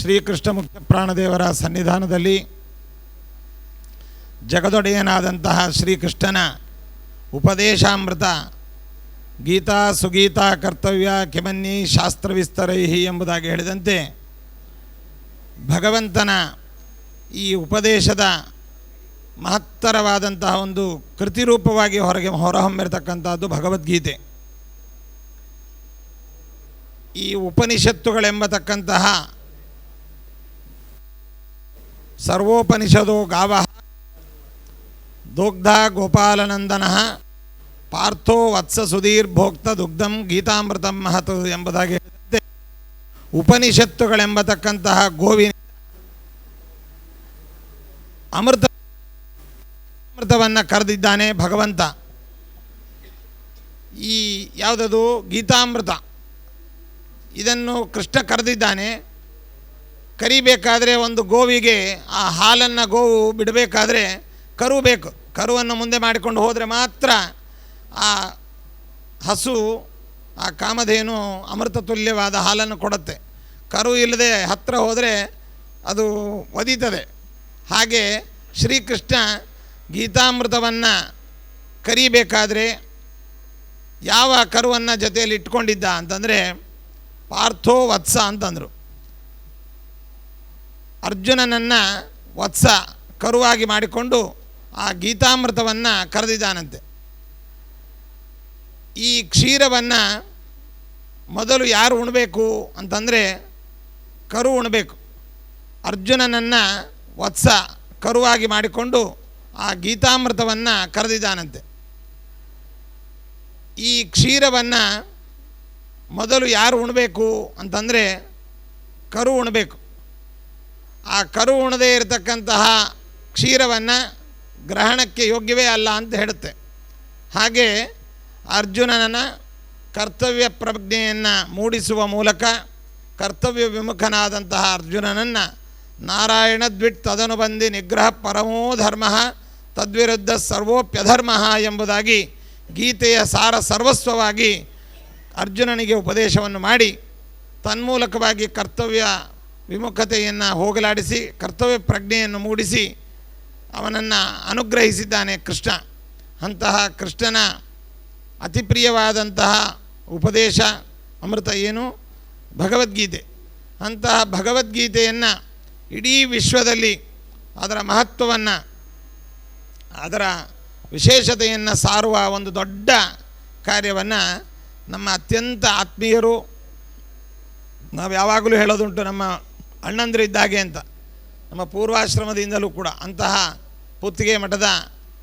ಶ್ರೀಕೃಷ್ಣ ಮುಖ್ಯ ಪ್ರಾಣದೇವರ ಸನ್ನಿಧಾನದಲ್ಲಿ ಜಗದೊಡೆಯನಾದಂತಹ ಶ್ರೀಕೃಷ್ಣನ ಉಪದೇಶಾಮೃತ ಗೀತಾ ಸುಗೀತಾ ಕರ್ತವ್ಯ ಶಾಸ್ತ್ರ ಶಾಸ್ತ್ರವಿಸ್ತರೈಹಿ ಎಂಬುದಾಗಿ ಹೇಳಿದಂತೆ ಭಗವಂತನ ಈ ಉಪದೇಶದ ಮಹತ್ತರವಾದಂತಹ ಒಂದು ಕೃತಿರೂಪವಾಗಿ ಹೊರಗೆ ಹೊರಹೊಮ್ಮಿರತಕ್ಕಂಥದ್ದು ಭಗವದ್ಗೀತೆ. ಈ ಉಪನಿಷತ್ತುಗಳೆಂಬತಕ್ಕಂತಹ ಸರ್ವೋಪನಿಷದೋ ಗಾವ. ದುಗ್ಧ ಗೋಪಾಲನಂದನ ಪಾರ್ಥೋ ವತ್ಸ ಸುಧೀರ್ ಭೋಕ್ತ ದುಗ್ಧಂ ಗೀತಾಮೃತಂ ಮಹತ್ ಎಂಬುದಾಗಿ ಹೇಳಿದಂತೆ ಉಪನಿಷತ್ತುಗಳೆಂಬತಕ್ಕಂತಹ ಗೋವಿನ ಅಮೃತ ಅಮೃತವನ್ನು ಕರೆದಿದ್ದಾನೆ ಭಗವಂತ. ಈ ಯಾವುದದು ಗೀತಾಮೃತ. ಇದನ್ನು ಕೃಷ್ಣ ಕರೆದಿದ್ದಾನೆ. ಕರಿಬೇಕಾದರೆ ಒಂದು ಗೋವಿಗೆ ಆ ಹಾಲನ್ನು ಗೋವು ಬಿಡಬೇಕಾದ್ರೆ ಕರು ಬೇಕು. ಕರುವನ್ನು ಮುಂದೆ ಮಾಡಿಕೊಂಡು ಹೋದರೆ ಮಾತ್ರ ಆ ಹಸು, ಆ ಕಾಮಧೇನು ಅಮೃತ ತುಲ್ಯವಾದ ಹಾಲನ್ನು ಕೊಡುತ್ತೆ. ಕರು ಇಲ್ಲದೆ ಹತ್ತಿರ ಹೋದರೆ ಅದು ಒದೀತದೆ. ಹಾಗೆ ಶ್ರೀಕೃಷ್ಣ ಗೀತಾಮೃತವನ್ನು ಕರಿಬೇಕಾದರೆ ಯಾವ ಕರುವನ್ನು ಜೊತೆಯಲ್ಲಿ ಇಟ್ಕೊಂಡಿದ್ದ ಅಂತಂದರೆ ಪಾರ್ಥೋ ವತ್ಸ ಅಂತಂದರು. ಅರ್ಜುನನನ್ನು ವತ್ಸ ಕರುವಾಗಿ ಮಾಡಿಕೊಂಡು ಆ ಗೀತಾಮೃತವನ್ನು ಕರೆದಿದ್ದಾನಂತೆ. ಈ ಕ್ಷೀರವನ್ನು ಮೊದಲು ಯಾರು ಉಣಬೇಕು ಅಂತಂದರೆ ಕರು ಉಣಬೇಕು. ಅರ್ಜುನನನ್ನು ವತ್ಸ ಕರುವಾಗಿ ಮಾಡಿಕೊಂಡು ಆ ಗೀತಾಮೃತವನ್ನು ಕರೆದಿದ್ದಾನಂತೆ. ಈ ಕ್ಷೀರವನ್ನು ಮೊದಲು ಯಾರು ಉಣಬೇಕು ಅಂತಂದರೆ ಕರು ಉಣಬೇಕು. ಆ ಕರು ಉಣದೇ ಇರತಕ್ಕಂತಹ ಕ್ಷೀರವನ್ನು ಗ್ರಹಣಕ್ಕೆ ಯೋಗ್ಯವೇ ಅಲ್ಲ ಅಂತ ಹೇಳುತ್ತೆ. ಹಾಗೆ ಅರ್ಜುನನ ಕರ್ತವ್ಯ ಪ್ರಜ್ಞೆಯನ್ನು ಮೂಡಿಸುವ ಮೂಲಕ ಕರ್ತವ್ಯ ವಿಮುಖನಾದಂತಹ ಅರ್ಜುನನನ್ನು ನಾರಾಯಣ ದ್ವಿಟ್ ತದನುಬಂಧಿ ನಿಗ್ರಹ ಪರಮೋ ಧರ್ಮ ತದ್ವಿರುದ್ಧ ಸರ್ವೋಪ್ಯಧರ್ಮ ಎಂಬುದಾಗಿ ಗೀತೆಯ ಸಾರ ಸರ್ವಸ್ವವಾಗಿ ಅರ್ಜುನನಿಗೆ ಉಪದೇಶವನ್ನು ಮಾಡಿ ತನ್ಮೂಲಕವಾಗಿ ಕರ್ತವ್ಯ ವಿಮುಖತೆಯನ್ನು ಹೋಗಲಾಡಿಸಿ, ಕರ್ತವ್ಯ ಪ್ರಜ್ಞೆಯನ್ನು ಮೂಡಿಸಿ ಅವನನ್ನು ಅನುಗ್ರಹಿಸಿದ್ದಾನೆ ಕೃಷ್ಣ. ಅಂತಹ ಕೃಷ್ಣನ ಅತಿ ಪ್ರಿಯವಾದಂತಹ ಉಪದೇಶ ಅಮೃತ ಏನು? ಭಗವದ್ಗೀತೆ. ಅಂತಹ ಭಗವದ್ಗೀತೆಯನ್ನು ಇಡೀ ವಿಶ್ವದಲ್ಲಿ ಅದರ ಮಹತ್ವವನ್ನು, ಅದರ ವಿಶೇಷತೆಯನ್ನು ಸಾರುವ ಒಂದು ದೊಡ್ಡ ಕಾರ್ಯವನ್ನು ನಮ್ಮ ಅತ್ಯಂತ ಆತ್ಮೀಯರು, ನಾವು ಯಾವಾಗಲೂ ಹೇಳೋದುಂಟು ನಮ್ಮ ಅಣ್ಣಂದರು ಇದ್ದಾಗೆ ಅಂತ. ನಮ್ಮ ಪೂರ್ವಾಶ್ರಮದಿಂದಲೂ ಕೂಡ ಅಂತಹ ಪುತ್ತಿಗೆ ಮಠದ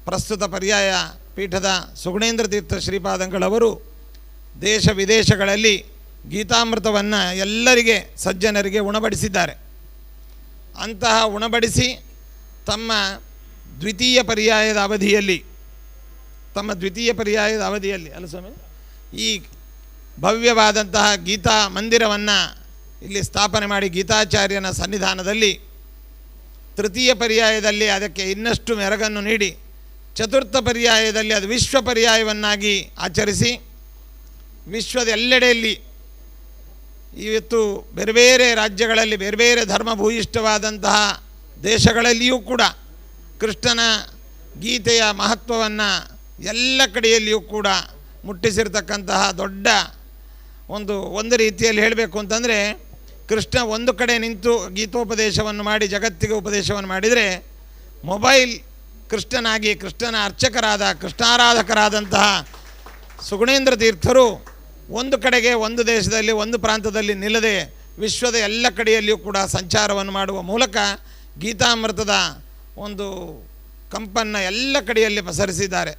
ಪ್ರಸ್ತುತ ಪರ್ಯಾಯ ಪೀಠದ ಸುಗುಣೇಂದ್ರ ತೀರ್ಥ ಶ್ರೀಪಾದಂಗಳವರು ದೇಶ ವಿದೇಶಗಳಲ್ಲಿ ಗೀತಾಮೃತವನ್ನು ಎಲ್ಲರಿಗೆ ಸಜ್ಜನರಿಗೆ ಉಣಬಡಿಸಿದ್ದಾರೆ. ಅಂತಹ ಉಣಬಡಿಸಿ ತಮ್ಮ ದ್ವಿತೀಯ ಪರ್ಯಾಯದ ಅವಧಿಯಲ್ಲಿ, ತಮ್ಮ ದ್ವಿತೀಯ ಪರ್ಯಾಯದ ಅವಧಿಯಲ್ಲಿ ಅಲ್ಲ ಸ್ವಾಮಿ, ಈ ಭವ್ಯವಾದಂತಹ ಗೀತಾ ಮಂದಿರವನ್ನು ಇಲ್ಲಿ ಸ್ಥಾಪನೆ ಮಾಡಿ ಗೀತಾಚಾರ್ಯನ ಸನ್ನಿಧಾನದಲ್ಲಿ ತೃತೀಯ ಪರ್ಯಾಯದಲ್ಲಿ ಅದಕ್ಕೆ ಇನ್ನಷ್ಟು ಮೆರಗನ್ನು ನೀಡಿ ಚತುರ್ಥ ಪರ್ಯಾಯದಲ್ಲಿ ಅದು ವಿಶ್ವ ಪರ್ಯಾಯವನ್ನಾಗಿ ಆಚರಿಸಿ ವಿಶ್ವದ ಎಲ್ಲೆಡೆಯಲ್ಲಿ ಇವತ್ತು ಬೇರೆ ಬೇರೆ ರಾಜ್ಯಗಳಲ್ಲಿ ಬೇರೆ ಬೇರೆ ಧರ್ಮ ಭೂಯಿಷ್ಠವಾದಂತಹ ದೇಶಗಳಲ್ಲಿಯೂ ಕೂಡ ಕೃಷ್ಣನ ಗೀತೆಯ ಮಹತ್ವವನ್ನು ಎಲ್ಲ ಕಡೆಯಲ್ಲಿಯೂ ಕೂಡ ಮುಟ್ಟಿಸಿರ್ತಕ್ಕಂತಹ ದೊಡ್ಡ ಒಂದು ಒಂದು ರೀತಿಯಲ್ಲಿ ಹೇಳಬೇಕು ಅಂತಂದರೆ ಕೃಷ್ಣ ಒಂದು ಕಡೆ ನಿಂತು ಗೀತೋಪದೇಶವನ್ನು ಮಾಡಿ, ಜಗತ್ತಿಗೆ ಉಪದೇಶವನ್ನು ಮಾಡಿದರೆ ಮೊಬೈಲ್ ಕೃಷ್ಣನಾಗಿ ಕೃಷ್ಣನ ಅರ್ಚಕರಾದ, ಕೃಷ್ಣಾರಾಧಕರಾದಂತಹ ಸುಗುಣೇಂದ್ರ ತೀರ್ಥರು ಒಂದು ಕಡೆಗೆ ಒಂದು ದೇಶದಲ್ಲಿ, ಒಂದು ಪ್ರಾಂತದಲ್ಲಿ ನಿಲ್ಲದೆ ವಿಶ್ವದ ಎಲ್ಲ ಕಡೆಯಲ್ಲಿಯೂ ಕೂಡ ಸಂಚಾರವನ್ನು ಮಾಡುವ ಮೂಲಕ ಗೀತಾಮೃತದ ಒಂದು ಕಂಪನ್ನು ಎಲ್ಲ ಕಡೆಯಲ್ಲಿ ಪಸರಿಸಿದ್ದಾರೆ.